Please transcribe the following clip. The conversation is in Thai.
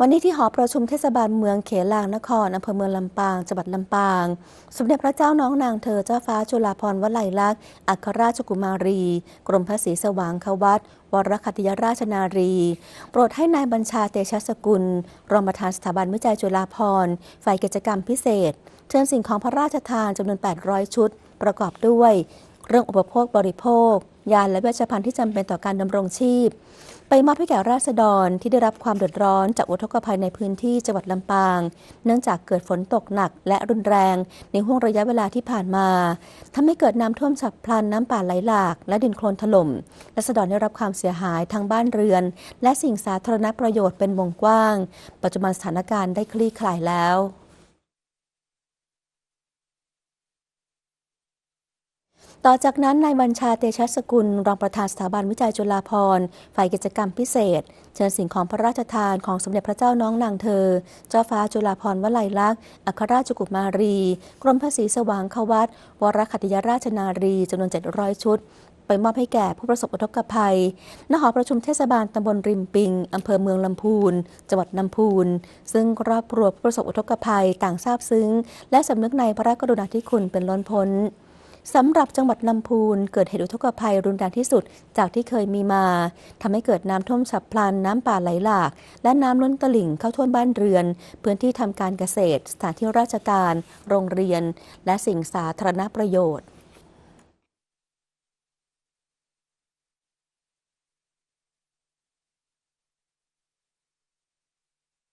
วันนี้ที่หอประชุมเทศบาลเมืองเขลางนครอำเภอเมืองลำปางจังหวัดลำปาง สมเด็จพระเจ้าน้องนางเธอเจ้าฟ้าจุฬาภรณ์วลัยลักษณ์อัครราชกุมารี กรมพระศรีสว่างควัตวรคัติยราชนารี โปรดให้นายบัญชาเตชะสกุล รองประธานสถาบันวิจัยจุฬาภรณ์ฝ่ายกิจกรรมพิเศษ เชิญสิ่งของพระราชทานจำนวน 800 ชุด ประกอบด้วย เรื่องอุปโภคบริโภค ยาและเวชภัณฑ์ที่จำเป็นต่อการดำรงชีพ ไปมอบให้แก่ราษฎรที่ได้รับความเดือดร้อนจากอุทกภัยในพื้นที่จังหวัดลำปาง เนื่องจากเกิดฝนตกหนักและรุนแรงในห่วงระยะเวลาที่ผ่านมาทำให้เกิดน้ำท่วมฉับพลันน้ำป่าไหลหลาก และดินโคลนถล่มราษฎรได้รับความเสียหายทั้งบ้านเรือน และสิ่งสาธารณประโยชน์เป็นวงกว้าง ปัจจุบันสถานการณ์ได้คลี่คลายแล้ว ต่อจากนั้นนายบัญชาเตชะสกุล รองประธานสถาบันวิจัยจุฬาภรณ์ฝ่ายกิจกรรมพิเศษ เชิญสิ่งของพระราชทานของสมเด็จพระเจ้าน้องนางเธอ เจ้าฟ้าจุฬาภรณ์วลัยลักษณ์ อัครราชกุมารี กรมพระศรีสว่างควัตวรคัติยราชนารีจำนวน 700 ชุด ไปมอบให้แก่ผู้ประสบอุทกภัย ณ หอประชุมเทศบาลตำบลริมปิงอำเภอเมืองลำพูน จังหวัดลำพูน ซึ่งครอบครัวผู้ประสบอุทกภัยต่างทราบซึ้ง และสำนึกในพระราชกรุณาธิคุณเป็นล้นพ้น สำหรับจังหวัดลำพูนเกิดเหตุอุทกภัยรุนแรงที่สุดจากที่เคยมีมาทำให้เกิดน้ำท่วมฉับพลันน้ำป่าไหลหลาก และน้ำล้นตลิ่งเข้าท่วมบ้านเรือน พื้นที่ทำการเกษตร สถานที่ราชการ โรงเรียน และสิ่งสาธารณประโยชน์